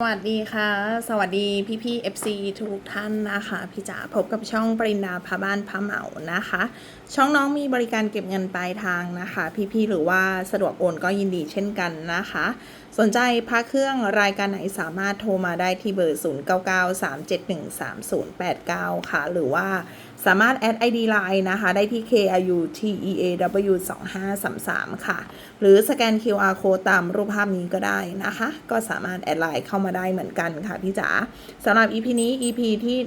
สวัสดีค่ะ สวัสดีพี่พี่ FC ทุกท่านนะคะ พี่จ๋าพบกับช่องปรินดาพาบ้านพาเหมานะคะ ช่องน้องมีบริการเก็บเงินปลายทางนะคะ พี่พี่หรือว่าสะดวกโอนก็ยินดีเช่นกันนะคะ สนใจพักเครื่องรายการไหนสามารถโทรมาได้ที่เบอร์ 0993713089 ค่ะ หรือว่า สามารถแอด ID Line นะคะ ได้ที่ KIUTEAW 2533 ค่ะ หรือสแกน QR code ตามรูปภาพนี้ก็ได้นะคะ ก็สามารถแอดไลน์เข้ามาได้เหมือนกันค่ะพี่จ๋าสำหรับ EP นี้ EP ที่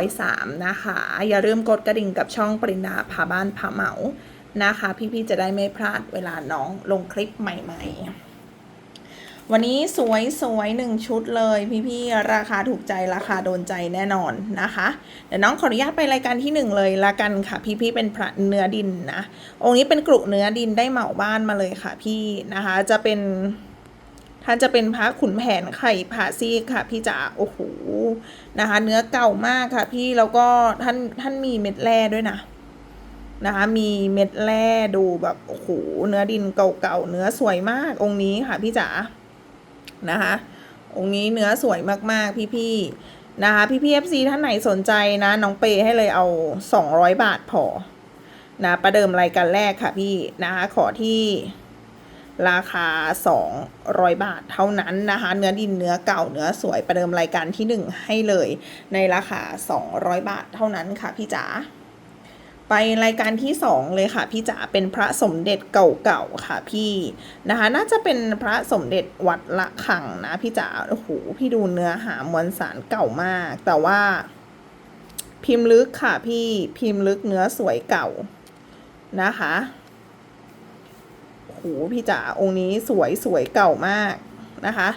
103 นะคะ อย่าลืมกดกระดิ่งกับช่องปรินาพาบ้านพาเหมานะคะ พี่ๆจะได้ไม่พลาดเวลาน้องลงคลิปใหม่ ๆ วันนี้สวยสวยหนึ่งชุดเลยพี่ๆราคาถูกใจราคาโดนใจแน่นอนนะคะเดี๋ยวน้องขออนุญาตไปรายการที่หนึ่งเลยละกันค่ะ พี่ๆเป็นพระเนื้อดินนะองค์นี้เป็นกรุเนื้อดินได้เหมาบ้านมาเลยค่ะพี่นะคะจะเป็นท่านจะเป็นพระขุนแผนไข่ผาซีกค่ะ พี่จ๋าโอ้โหนะคะ เนื้อเก่ามากค่ะ พี่แล้วก็ท่านท่านมีเม็ดแร่ด้วยนะนะคะ มีเม็ดแร่ดูแบบโอ้โหเนื้อดินเก่าๆเนื้อสวยมากองค์นี้ค่ะ พี่จ๋า นะคะ องค์นี้เนื้อสวยมากๆ พี่ๆนะคะ พี่พี่เอฟซีท่านไหนสนใจนะ น้องเปย์ให้เลยเอา 200 บาทพอนะประเดิมรายการแรกค่ะพี่นะคะขอที่ราคา 200 บาทเท่านั้นนะคะ เนื้อดินเนื้อเก่าเนื้อสวยประเดิมรายการที่ 1 ให้เลย ในราคา 200 บาทเท่านั้นค่ะพี่จ๋า ไปรายการที่สองเลยค่ะ พี่จ๋าเป็นพระสมเด็จเก่าๆค่ะพี่นะคะ น่าจะเป็นพระสมเด็จวัดละขังนะพี่จ๋าโอ้โหพี่ดูเนื้อหามวลสารเก่ามาก แต่ว่า พิมพ์ลึกค่ะพี่พิมพ์ลึกเนื้อสวยเก่านะคะโอ้โหพี่จ๋าองค์นี้สวยสวยเก่ามากนะคะ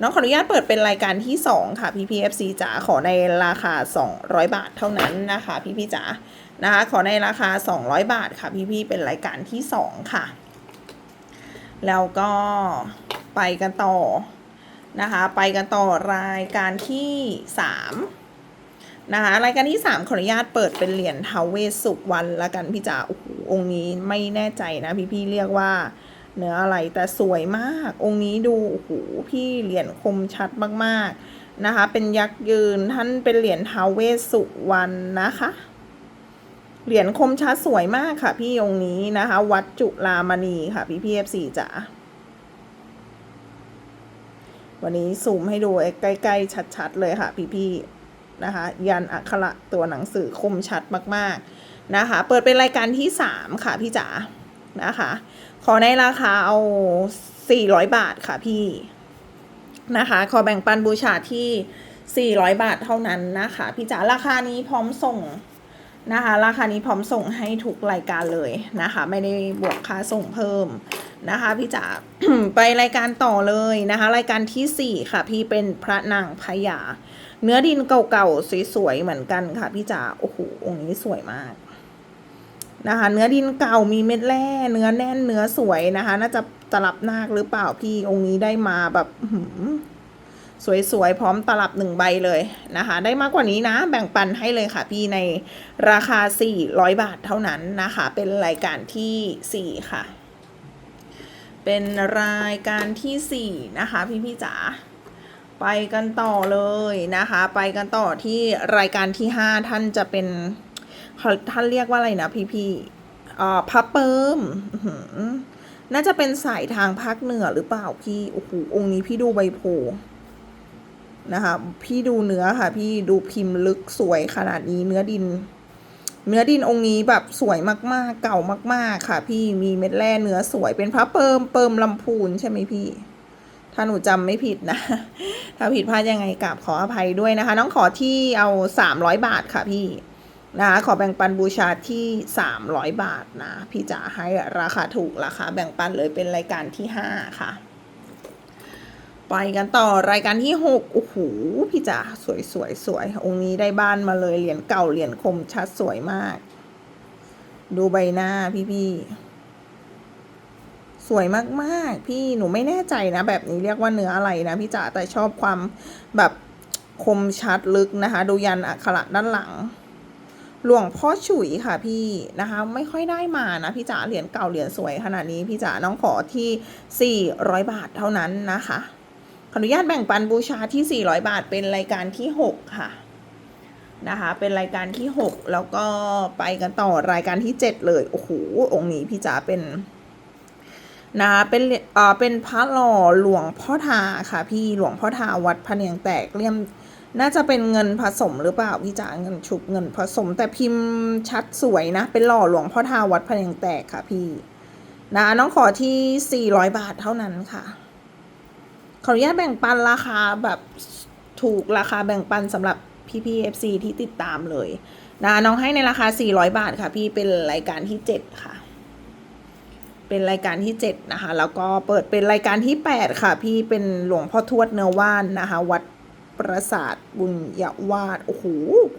น้องขออนุญาตเปิดเป็นรายการที่ 2 ค่ะ PPFC จ๋าขอในราคา 200 บาทเท่านั้นนะคะ พี่พี่จ๋า นะคะขอในราคา 200 บาทค่ะพี่พี่เป็นรายการที่ 2 ค่ะ แล้วก็ไปกันต่อนะคะไปกันต่อรายการที่ 3 นะคะรายการที่ 3 ขออนุญาตเปิดเป็นเหรียญทาเวสุวรรณละกันพี่จ๋าโอ้โหองค์นี้ไม่แน่ใจนะพี่พี่เรียกว่าเนื้ออะไรแต่สวยมาก องค์นี้ดูโอ้โหพี่เหรียญคมชัดมากๆนะคะเป็นยักษ์ยืนท่านเป็นเหรียญทาเวสุวรรณนะคะ เหรียญคมชัดสวยมากค่ะ พี่องค์นี้นะคะ วัดจุลามณีค่ะพี่พีเอฟสี่จ๋าวันนี้ซูมให้ดูใกล้ ๆ ชัด ๆ เลยค่ะ พี่ๆนะคะ ยันอักขระตัวหนังสือคมชัดมากๆนะคะ เปิดเป็นรายการที่สามค่ะพี่จ๋านะคะ ขอในราคาเอา 400 บาทค่ะพี่นะคะ ขอแบ่งปันบูชาที่ 400 บาทเท่านั้นนะคะ พี่จ๋าราคานี้พร้อมส่ง นะคะ ราคานี้พร้อมส่งให้ทุกรายการเลยนะคะ ไม่ได้บวกค่าส่งเพิ่มนะคะพี่จ๋าไปรายการต่อเลยนะคะ รายการทีสี่ 4 ค่ะ พี่เป็นพระนางพญาเนื้อดินเก่าๆสวยๆเหมือนกันค่ะพี่จ๋าโอ้โหองค์นี้สวยมากนะคะ เนื้อดินเก่ามีเม็ดแร่ เนื้อแน่นเนื้อสวยนะคะ น่าจะตลับนาคหรือเปล่าพี่องค์นี้ได้มาแบบ สวยๆ พร้อมตลับหนึ่งใบเลยนะคะ ได้มากกว่านี้นะแบ่งปันให้เลยค่ะพี่ในราคา 400 บาทเท่านั้นนะคะ เป็นรายการทีสี่4 ค่ะ เป็นรายการทีสี่ 4 นะคะ พี่พี่จ๋าไปกันต่อเลยนะคะ ไปกันต่อที่รายการที่ 5 ท่านจะเป็นท่านเรียกว่าอะไรนะพี่พี่อ่าพับเปิมน่าจะเป็นสายทางภาคเหนือหรือเปล่าพี่โอ้โหองค์นี้พี่ดูใบโพ นะคะ พี่ดูเนื้อค่ะ พี่ดูพิมพ์ลึกสวยขนาดนี้เนื้อดิน เนื้อดินองค์นี้แบบสวยมากๆ เก่ามาก ๆ ค่ะ พี่มีเม็ดแร่เนื้อสวยเป็นพระเปิมเปิมลำพูนใช่ไหมพี่ ถ้าหนูจำไม่ผิดนะ ถ้าผิดพลาดยังไงกราบขออภัยด้วยนะคะ น้องขอที่เอาสามร้อยบาทค่ะพี่นะคะขอแบ่งปันบูชาที่ 300 บาทนะ พี่จ๋าให้ราคาถูกราคาแบ่งปันเลยเป็นรายการที่ 5 ค่ะ ไปกันต่อรายการที่6โอ้โหพี่จ๋าสวยสวยสวยองค์นี้ได้บ้านมาเลยเหรียญเก่าเหรียญคมชัดสวยมาก ดูใบหน้าพี่พี่สวยมากๆ พี่หนูไม่แน่ใจนะ แบบนี้เรียกว่าเนื้ออะไรนะพี่จ๋าแต่ชอบความแบบคมชัดลึกนะคะ ดูยันอักขระด้านหลัง หลวงพ่อฉุยค่ะพี่นะคะ ไม่ค่อยได้มานะพี่จ๋าเหรียญเก่าเหรียญสวยขนาดนี้พี่จ๋าน้องขอที่ 400 บาทเท่านั้นนะคะ ขออนุญาตแบ่งปันบูชาที่ 400 บาท เป็นรายการที่ 6 ค่ะ นะคะ เป็นรายการที่ 6 แล้วก็ไปกันต่อรายการที่ 7 เลย โอ้โห องค์นี้พี่จ๋าเป็นนะคะเป็นเอ่อเป็นพระหล่อหลวงพ่อทาค่ะ พี่หลวงพ่อทาวัดพะเนียงแตกเลี่ยมน่าจะเป็นเงินผสมหรือเปล่าพี่จ๋าเงินชุบเงินผสม แต่พิมพ์ชัดสวยนะ เป็นหล่อหลวงพ่อทาวัดพะเนียงแตกค่ะพี่นะน้องขอที่ 400 บาทเท่านั้นค่ะ ขออนุญาตแบ่งปันราคาแบบถูกราคาแบ่งปันสำหรับพี่พีเอฟซีที่ติดตามเลยนะน้องให้ในราคา 400 บาทค่ะ พี่เป็นรายการที่ 7 ค่ะ เป็นรายการที่ 7 นะคะ แล้วก็เปิดเป็นรายการที่ 8 ค่ะ พี่เป็นหลวงพ่อทวดเนื้อว่านนะคะ วัดปราสาทบุญยวาดโอ้โห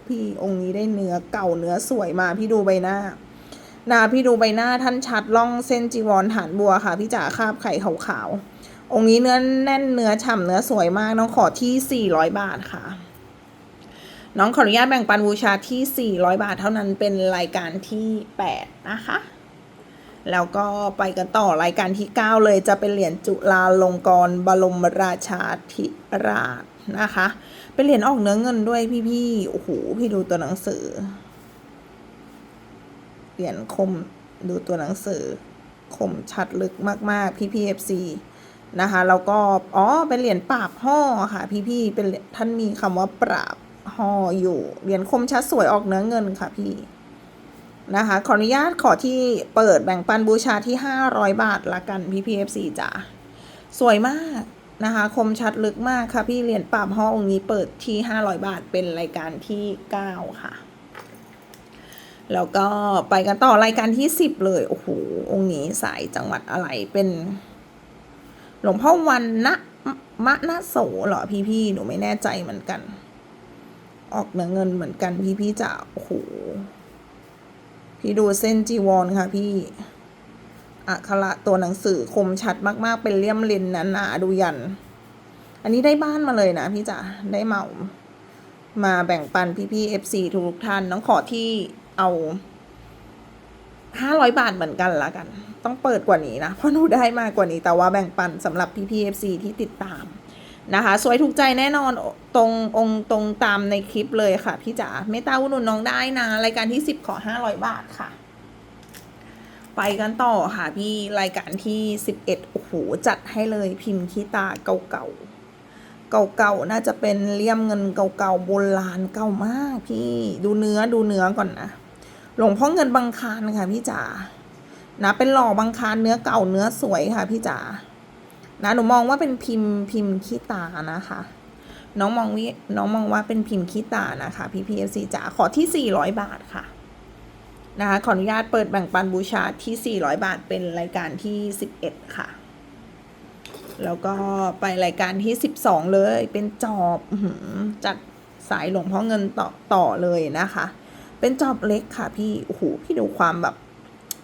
พี่องค์นี้ได้เนื้อเก่าเนื้อสวยมา พี่ดูใบหน้านะพี่ดูใบหน้าท่านชัดล่องเส้นจีวรฐานบัวค่ะ พี่จ๋าคาบไข่ขาวๆ องค์นี้เนื้อแน่นเนื้อฉ่ำเนื้อสวยมาก น้องขอที่ 400 บาทค่ะ น้องขออนุญาตแบ่งปันบูชาที่ 400 บาทเท่านั้นเป็นรายการที่ 8 นะคะ แล้วก็ไปกันต่อรายการที่ 9 เลยจะเป็นเหรียญจุฬาลงกรณ์บรมราชาธิราชนะคะ เป็นเหรียญออกเนื้อเงินด้วยพี่ๆโอ้โหพี่ดูตัวหนังสือเหรียญคมดูตัวหนังสือคมชัดลึกมาก ๆ พี่พีเอฟซี นะคะแล้วก็อ๋อเป็นเหรียญปราบห่อค่ะ พี่ๆเป็นท่านมีคำว่าปราบห่ออยู่เหรียญคมชัดสวยออกเนื้อเงินค่ะพี่นะคะขออนุญาตขอที่เปิดแบ่งปันบูชาที่ 500 บาทละกันพี่พีเอฟซีจ๋าสวยมากนะคะ คมชัดลึกมากค่ะพี่เหรียญปราบห่อองค์นี้เปิดที่ 500 บาทเป็นรายการที่ 9 ค่ะแล้วก็ไปกันต่อรายการที่ 10 เลย โอ้โห องค์นี้สายจังหวัดอะไรเป็น หลวงพ่อวันนะมะนะโสเหรอพี่พี่ๆหนูไม่แน่ใจเหมือนกัน ออกเนื้อเงินเหมือนกันพี่พี่ๆจ๋าโอ้โหพี่ดูเส้นจีวรค่ะพี่อักขระตัวหนังสือคมชัดมากๆ เป็นเลี่ยมเลนหนาๆดูยัน อันนี้ได้บ้านมาเลยนะพี่จ๋าได้เหมา มาแบ่งปันพี่ๆ FC ทุกท่านน้องขอที่เอา ห้าร้อยบาทเหมือนกันละกัน ต้องเปิดกว่านี้นะ เพราะหนูได้มากกว่านี้แต่ว่าแบ่งปันสำหรับพี่ๆ FC ที่ติดตามนะคะ สวยถูกใจแน่นอนตรงองค์ตรงตามในคลิปเลยค่ะพี่จ๋าเมตตาอุดหนุนน้องได้นะ รายการที่สิบขอห้าร้อยบาทค่ะ ไปกันต่อค่ะพี่รายการที่สิบเอ็ดโอ้โหจัดให้เลยพิมพ์ขี้ตาเก่าๆเก่าๆ น่าจะเป็นเลี่ยมเงินเก่าๆ โบราณเก่ามากพี่ ดูเนื้อดูเนื้อก่อนนะ หลวงพ่อเงินบางคารค่ะพี่จ๋านะเป็นหล่อบางคารเนื้อเก่าเนื้อสวยค่ะพี่จ๋านะหนูมองว่าเป็นพิมพ์พิมพ์ขี้ตานะคะ น้องมองวิน้องมองว่าเป็นพิมพ์ขี้ตานะคะพี่พีเอฟซีจ๋าขอที่400บาทค่ะนะคะขออนุญาตเปิดแบ่งปันบูชาที่ 400 บาทเป็นรายการที่ 11 ค่ะ แล้วก็ไปรายการที่ 12 เลยเป็นจอบจัดสายหลวงพ่อเงินต่อต่อเลยนะคะ เป็นจอบเล็กค่ะพี่ โอ้โห พี่ดูความแบบ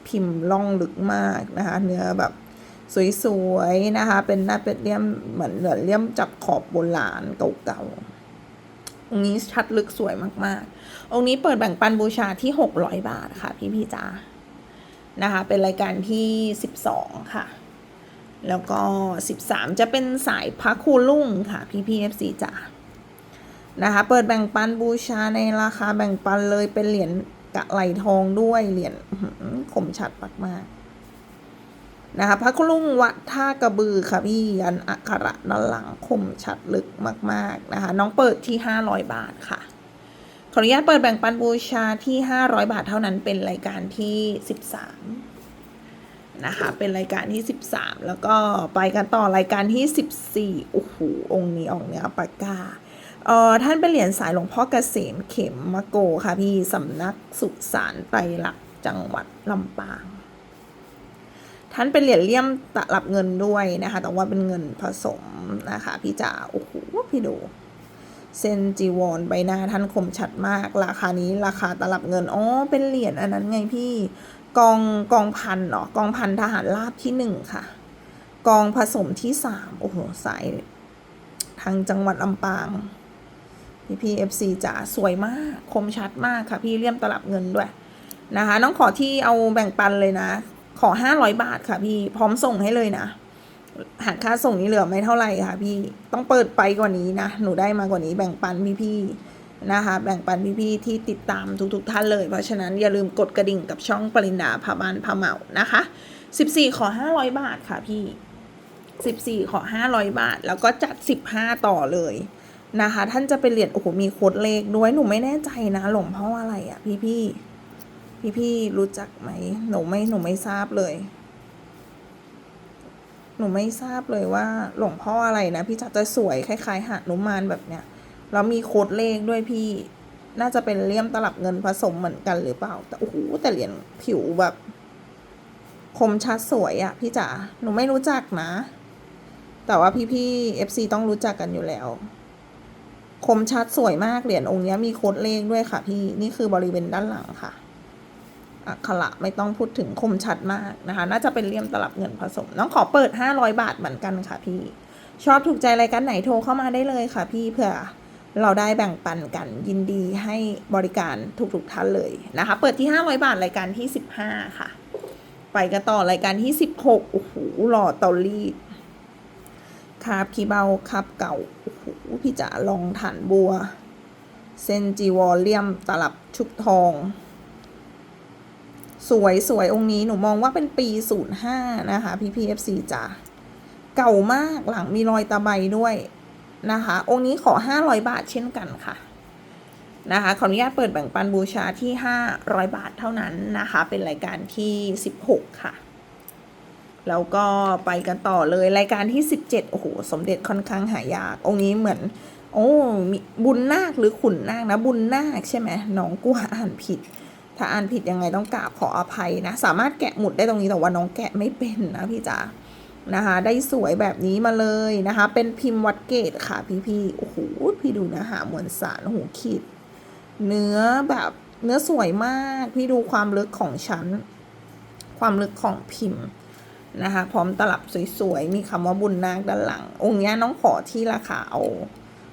พิมพ์ล่องลึกมากนะคะ เนื้อแบบสวยๆนะคะ เป็นหน้าเป็ดเลี่ยมเหมือนเหมือนเลี่ยมจับขอบโบราณเก่าๆ องค์นี้ชัดลึกสวยมากๆ องค์นี้เปิดแบ่งปันบูชาที่ 600 บาทค่ะพี่พี่จ๋านะคะ เป็นรายการที่ 12 ค่ะ แล้วก็ 13 จะเป็นสายพระคูลุ่งค่ะพี่พีเอฟซีจ๋า นะคะ เปิดแบ่งปันบูชาในราคาแบ่งปันเลยเป็นเหรียญกะไหลทองด้วยเหรียญคมชัดมากๆนะคะพระคูลุ่งวัดท่ากระบือค่ะพี่ยันอักขระด้านหลังคมชัดลึกมาก ๆนะคะ น้องเปิดที่ 500 บาทค่ะขออนุญาตเปิดแบ่งปันบูชาที่ 500 บาทเท่านั้นเป็นรายการที่ 13 นะคะ เป็นรายการที่ 13 แล้วก็ไปกันต่อรายการที่ 14โอ้โหองค์นี้ออกเนื้อปากกา เอ่อท่านเป็นเหรียญสายหลวงพ่อเกษมเข็มมะโกค่ะพี่สำนักสุสานไตรลักษณ์จังหวัดลำปาง ท่านเป็นเหรียญเลี่ยมตลับเงินด้วยนะคะ แต่ว่าเป็นเงินผสมนะคะ พี่จ๋าโอ้โหพี่ดูเส้นจีวรใบหน้าท่านคมชัดมาก ราคานี้ราคาตลับเงินอ๋อเป็นเหรียญอันนั้นไงพี่กองกองพันเนาะกองพันทหารราบที่หนึ่งค่ะ กองผสมที่สามโอ้โหสายทางจังหวัดลำปาง พี่พีเอฟซีจ๋าสวยมาก คมชัดมากค่ะพี่เลี่ยมตลับเงินด้วยนะคะน้องขอที่เอาแบ่งปันเลยนะ ขอห้าร้อยบาทค่ะพี่พร้อมส่งให้เลยนะหากค่าส่งนี้เหลือไม่เท่าไหร่ค่ะ พี่ต้องเปิดไปกว่านี้นะหนูได้มากว่านี้แบ่งปันพี่ๆนะคะแบ่งปันพี่ๆที่ติดตามทุกๆท่านเลย เพราะฉะนั้นอย่าลืมกดกระดิ่งกับช่องปรินดาพาบานพาเมานะคะ 14 ขอ 500 บาทค่ะพี่ 14 ขอ 500 บาท แล้วก็จัด 15 ต่อเลย นะคะ ท่านจะไปเรียนโอ้โหมีโค้ดเลขด้วยหนูไม่แน่ใจนะหลวงพ่ออะไรอะ่ะ พี่พี่พี่พี่รู้จักไหมหนูไม่หนูไม่ทราบเลย หนูไม่ทราบเลยว่า หลวงพ่ออะไรนะพี่จัดจะสวยคล้ายๆหานุมานแบบเนี้ยแล้วมีโค้ดเลขด้วยพี่ น่าจะเป็นเลี่ยมตลับเงินผสมเหมือนกันหรือเปล่า แต่โอ้โหแต่เหรียญผิวแบบ คมชัดสวยอะ่ะ พี่จ๋าหนูไม่รู้จักนะ แต่ว่าพี่ๆเอฟซีต้องรู้จักกันอยู่แล้ว คมชัดสวยมากเหรียญองค์นี้มีโค้ดเลขด้วยค่ะ พี่นี่คือบริเวณด้านหลังค่ะอักขระไม่ต้องพูดถึงคมชัดมากนะคะ น่าจะเป็นเลี่ยมตลับเงินผสม น้องขอเปิด 500 บาทเหมือนกันค่ะพี่ ชอบถูกใจรายการไหนโทรเข้ามาได้เลยค่ะ พี่เพื่อเราได้แบ่งปันกันยินดีให้บริการทุกๆท่านเลยนะคะ เปิดที่ 500 บาทรายการที่ 15 ค่ะ ไปกันต่อรายการที่ 16โอ้โหหล่อเตารีด คาบขี้เบาคาบเก่าโอ้โหพี่จ๋าลองฐานบัว เซนจีวอลเลียมตลับชุบทอง สวยสวยองค์นี้หนูมองว่าเป็นปี 05 นะคะ พี่พีเอฟซีจ๋าเก่ามากหลังมีรอยตะไบด้วยนะคะ องค์นี้ขอ 500 บาทเช่นกันค่ะนะคะขออนุญาตเปิดแบ่งปันบูชาที่ 500 บาทเท่านั้นนะคะ เป็นรายการที่ 16 ค่ะ แล้วก็ไปกันต่อเลยรายการที่ 17 โอ้โห สมเด็จค่อนข้างหายาก องค์นี้เหมือน โอ้มีบุญนาคหรือขุนนาคนะ บุญนาคใช่ไหมน้องกลัวอ่านผิด ถ้าอ่านผิดยังไงต้องกราบขออภัยนะ สามารถแกะหมุดได้ตรงนี้แต่ว่าน้องแกะไม่เป็นนะพี่จ๋านะคะ ได้สวยแบบนี้มาเลยนะคะ เป็นพิมพ์วัดเกตค่ะพี่พี่ๆโอ้โหพี่ดูเนื้อหามวลสารโอ้โหขีด เนื้อแบบเนื้อสวยมาก พี่ดูความลึกของชั้น ความลึกของพิมพ์ นะคะพร้อมตลับสวยๆ มีคำว่าบุญนาคด้านหลัง องค์นี้น้องขอที่ราคาเอา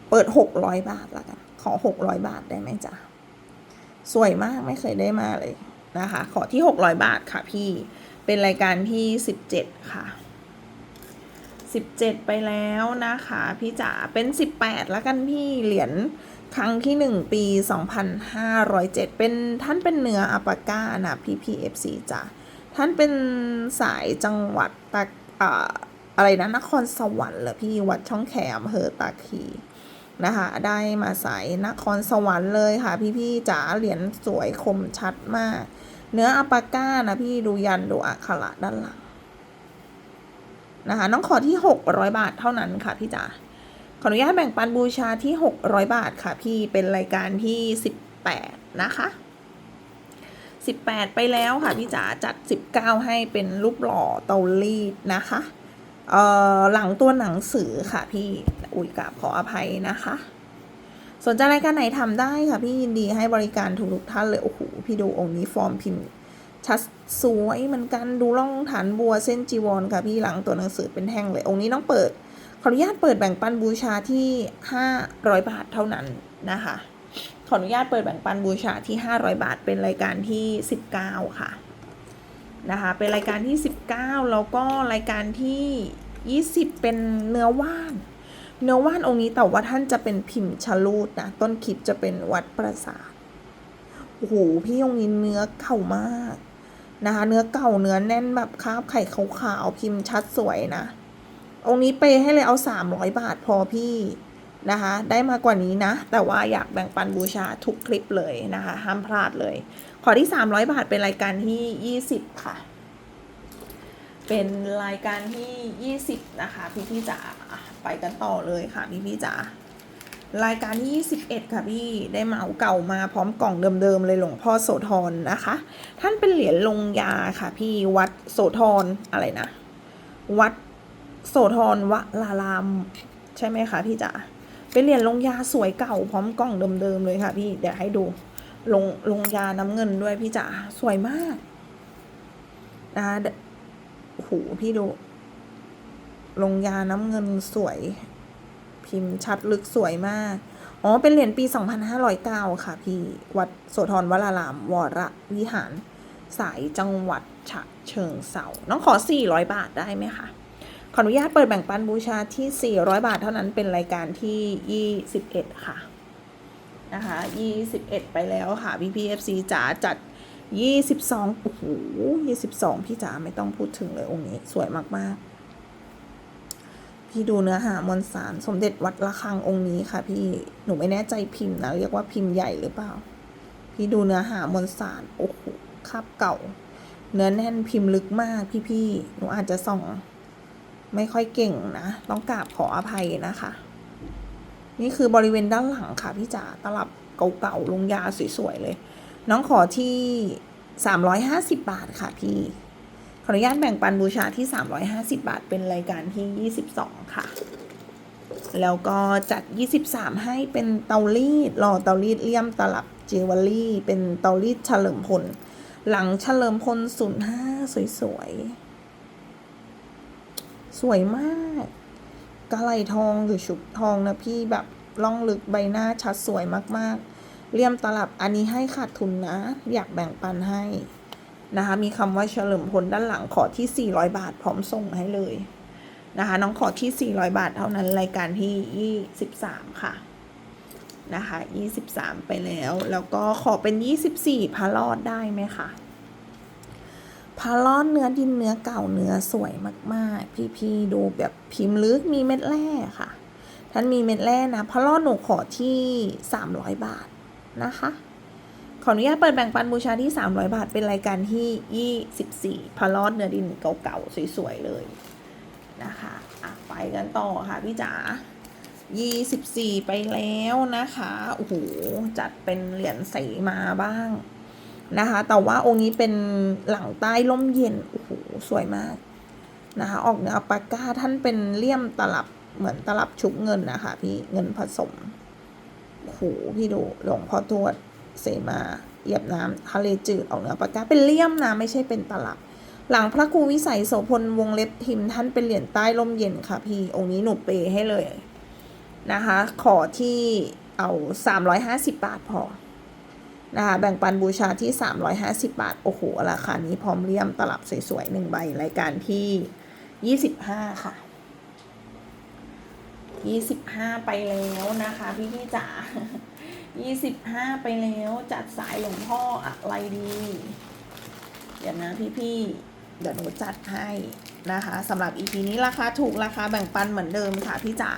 เปิดหกร้อยบาทละกันขอหกร้อยบาทได้ไหมจ๊ะสวยมากไม่เคยได้มาเลยนะคะ ขอที่หกร้อยบาทค่ะพี่เป็นรายการที่สิบเจ็ดค่ะสิบเจ็ดไปแล้วนะคะ พี่จ๋าเป็นสิบแปดล้วกันพี่เหรียญครั้งที่หนึ่งปีสองพันห้าร้อยเจ็ดเป็นท่านเป็นเนื้ออัปปาก้านะพี่พีเอฟซีจ๋า ท่านเป็นสายจังหวัดตากอะไรนะนครสวรรค์เหรอพี่วัดช่องแขมอำเภอตาคีนะคะ ได้มาสายนครสวรรค์เลยค่ะ พี่ๆจ๋าเหรียญสวยคมชัดมาก เนื้ออัปปาก้านะพี่ดูยันดูอักขระด้านหลังนะคะน้องขอที่ 600 บาทเท่านั้นค่ะพี่จ๋าขออนุญาตแบ่งปันบูชาที่ 600 บาทค่ะพี่เป็นรายการที่ 18 นะคะ 18 ไปแล้วค่ะพี่จ๋าจัด 19 ให้เป็นรูปหล่อเตารีดนะคะเอ่อหลังตัวหนังสือค่ะพี่อุ้ยกราบขออภัยนะคะ สนใจรายการไหนทำได้ค่ะพี่ยินดีให้บริการทุกท่านเลย โอ้โห พี่ดูองค์นี้ฟอร์มพิมพ์ ชัดสวยเหมือนกันดูร่องฐานบัวเส้นจีวรค่ะพี่หลังตัวหนังสือเป็นแท่งเลย องค์นี้น้องเปิดขออนุญาตเปิดแบ่งปันบูชาที่ 500 บาทเท่านั้นนะคะ ขออนุญาตเปิดแบ่งปันบูชาที่ 500 บาท เป็นรายการที่ 19 ค่ะนะคะเป็นรายการที่ 19 แล้วก็รายการที่ 20 เป็นเนื้อว่าน เนื้อว่านองค์นี้แต่ว่าท่านจะเป็นพิมพ์ชะลูดนะต้นคลิปจะเป็นวัดประสาทโอ้โหพี่องค์นี้เนื้อเก่ามากนะคะเนื้อเก่าเนื้อแน่นแบบคาบไข่ขาวๆพิมพ์ชัดสวยนะองค์นี้เปให้เลยเอาสามร้อยบาทพอพี่ นะคะ ได้มากกว่านี้นะ แต่ว่าอยากแบ่งปันบูชาทุกคลิปเลยนะคะ ห้ามพลาดเลย ขอที่ 300 บาทเป็นรายการที่ 20 ค่ะ เป็นรายการที่ 20 นะคะ พี่พี่จ๋าไปกันต่อเลยค่ะ พี่พี่จ๋ารายการที่ 21 ค่ะพี่ ได้เหมาเก่ามาพร้อมกล่องเดิมๆเลยหลวงพ่อโสธรนะคะ ท่านเป็นเหรียญลงยาค่ะพี่วัดโสธรอะไรนะ วัดโสธรวะลาราม ใช่ไหมคะพี่จ๋า เป็นเหรียญลงยาสวยเก่าพร้อมกล่องเดิมๆเลยค่ะ พี่เดี๋ยวให้ดูลงลงยาน้ำเงินด้วยพี่จ๋าสวยมากนะคะโอ้โหพี่ดู ลงยาน้ำเงินสวย พิมพ์ชัดลึกสวยมาก อ๋อ เป็นเหรียญปี 2509 ค่ะ พี่วัดโสธรวราราม วรวิหาร สายจังหวัดฉะเชิงเซาน้องขอ 400 บาทได้ไหมคะ ออนุญาตเปิดแบ่งปันบูชาที่ 400 บาทเท่านั้นเป็นรายการที่ 21 ค่ะ นะคะ21 ไปแล้วค่ะพี่พีเอฟซีจ๋าจัด 22 โอ้โห 22 พี่จ๋าไม่ต้องพูดถึงเลยองค์นี้สวยมาก ๆ พี่ดูเนื้อหามวลสารสมเด็จวัดระฆังองค์นี้ค่ะ พี่ หนูไม่แน่ใจพิมพ์นะ เรียกว่าพิมพ์ใหญ่หรือเปล่า พี่ดูเนื้อหามวลสาร โอ้โหคาบเก่า เนื้อแน่นพิมพ์ลึกมากพี่ๆ หนูอาจจะส่อง ไม่ค่อยเก่งนะ ต้องกราบขออภัยนะคะ นี่คือบริเวณด้านหลังค่ะพี่จ๋าตลับเก่าๆลงยาสวยๆเลย น้องขอที่ 350 บาทค่ะพี่ ขออนุญาตแบ่งปันบูชาที่ 350 บาท เป็นรายการที่ 22 ค่ะ แล้วก็จัด 23 ให้เป็นเตารีดหล่อเตารีดเลี่ยมตลับเจวลรี่ เป็นเตารีดเฉลิมพล หลังเฉลิมพล05สวยๆ สวยมากกะไหลทองหรือชุบทองนะพี่แบบล่องลึกใบหน้าชัดสวยมากๆเลี่ยมตลับอันนี้ให้ขาดทุนนะ อยากแบ่งปันให้นะคะมีคำว่าเฉลิมพลด้านหลังขอที่ 400 บาทพร้อมส่งให้เลยนะคะน้องขอที่ 400 บาทเท่านั้นรายการที่ 23 ค่ะนะคะ23 ไปแล้ว แล้วก็ขอเป็น 24พารอดได้ไหมคะ พาลอนเนื้อดินเนื้อเก่าเนื้อสวยมากๆ พี่ๆดูแบบพิมพ์ลึกมีเม็ดแร่ค่ะ ท่านมีเม็ดแร่นะพาลอนหนูขอที่ 300 บาทนะคะ ขออนุญาตเปิดแบ่งปันบูชาที่ 300 บาท เป็นรายการที่ 24พาลอนเนื้อดินเก่าๆสวยๆเลยนะคะอะไปกันต่อค่ะพี่จ๋า24ไปแล้วนะคะ โอ้โห จัดเป็นเหรียญใสมาบ้าง นะคะ แต่ว่าองค์นี้เป็นหลังใต้ร่มเย็น โอ้โห สวยมากนะคะ ออกเนื้อปาก้าท่านเป็นเลี่ยมตลับเหมือนตลับชุบเงินนะคะพี่เงินผสมโอ้โหพี่ดูหลวงพ่อทวดเสมาเหยียบน้ำทะเลจืดออกเนื้อปาก้าเป็นเลี่ยมนะไม่ใช่เป็นตลับ หลังพระครูวิสัยโสพลวงเล็บพิมท่านเป็นเหรียญใต้ร่มเย็นค่ะ พี่องค์นี้หนูเปย์ให้เลยนะคะ ขอที่เอา 350 บาทพอ นะคะแบ่งปันบูชาที่ 350 บาท โอ้โห ราคานี้พร้อมเลี่ยมตลับสวยๆหนึ่งใบ รายการที่ 25 ค่ะ 25 ไปแล้วนะคะพี่พี่จ๋า25 ไปแล้วจัดสายหลวงพ่ออะไรดี เดี๋ยวนะพี่พี่เดี๋ยวหนูจัดให้นะคะสำหรับ EP นี้ราคาถูกราคาแบ่งปันเหมือนเดิมค่ะพี่จ๋า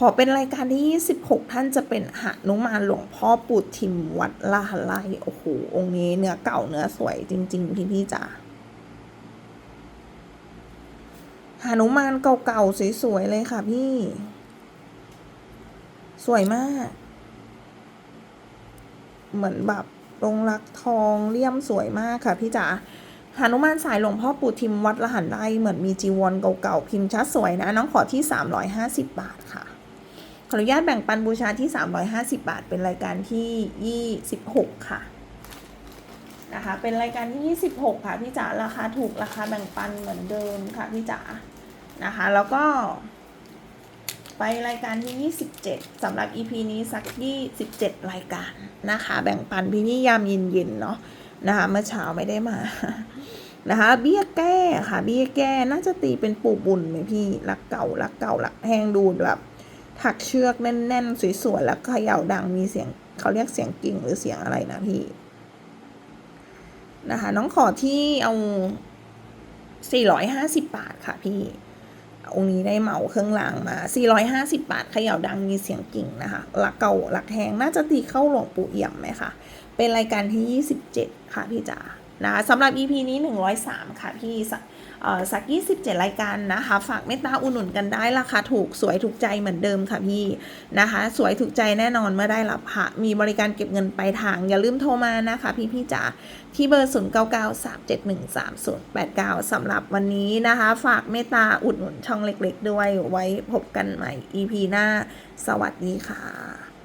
ขอเป็นรายการที่26ท่านจะเป็นหนุมานหลวงพ่อปู่ทิมวัดลาหไลโอ้โห องค์นี้เนื้อเก่าเนื้อสวยจริง ๆ พี่ๆจ๋าหนุมานเก่าๆสวยๆเลยค่ะพี่ สวยมาก เหมือนแบบลงรักทองเลี่ยมสวยมากค่ะพี่จ๋าหานุมานสายหลวงพ่อปู่ทิมวัดละหันไลเหมือนมีจีวรเก่าๆพิมพ์ชัดสวยนะ น้องขอที่ 350 บาทค่ะ ขออนุญาตแบ่งปันบูชาที่ 350 บาท เป็นรายการที่ 26 ค่ะ นะคะ เป็นรายการที่ 26 ค่ะ พี่จ๋า ราคาถูกราคาแบ่งปันเหมือนเดิมค่ะ พี่จ๋า นะคะ แล้วก็ ไปรายการที่ 27สำหรับ EP นี้สัก27รายการนะคะ แบ่งปันพี่นี่ยามเย็นๆเนาะ นะคะ เมื่อเช้าไม่ได้มา นะคะ เบี้ยแก้ค่ะ เบี้ยแก้ น่าจะตีเป็นปู่บุญไหมพี่ รักเก่า รักเก่า รักแห้งดูแบบ ถักเชือกแน่น ๆ สวยๆแล้วเขย่าดังมีเสียงเขาเรียกเสียงกิ่งหรือเสียงอะไรนะพี่นะคะ น้องขอที่เอา 450 บาทค่ะพี่องค์นี้ได้เหมาเครื่องรางมา 450 บาทเขย่าดังมีเสียงกิ่งนะคะหลักเก่าหลักแหงน่าจะตีเข้าหลวงปู่เอี่ยมไหมคะเป็นรายการที่ 27 ค่ะพี่จ๋านะคะสำหรับ EP นี้ 103 ค่ะพี่ สัก 27 รายการนะคะ ฝากเมตตาอุดหนุนกันได้ราคาถูกสวยถูกใจเหมือนเดิมค่ะพี่นะคะ สวยถูกใจแน่นอนเมื่อได้รับค่ะ มีบริการเก็บเงินปลายทาง อย่าลืมโทรมานะคะพี่พี่จ๋าที่เบอร์ 0 9 9 3 7 1 3 0 8 9สำหรับวันนี้นะคะ ฝากเมตตาอุดหนุนช่องเล็ก ๆ ด้วยไว้พบกันใหม่ EP หน้า สวัสดีค่ะ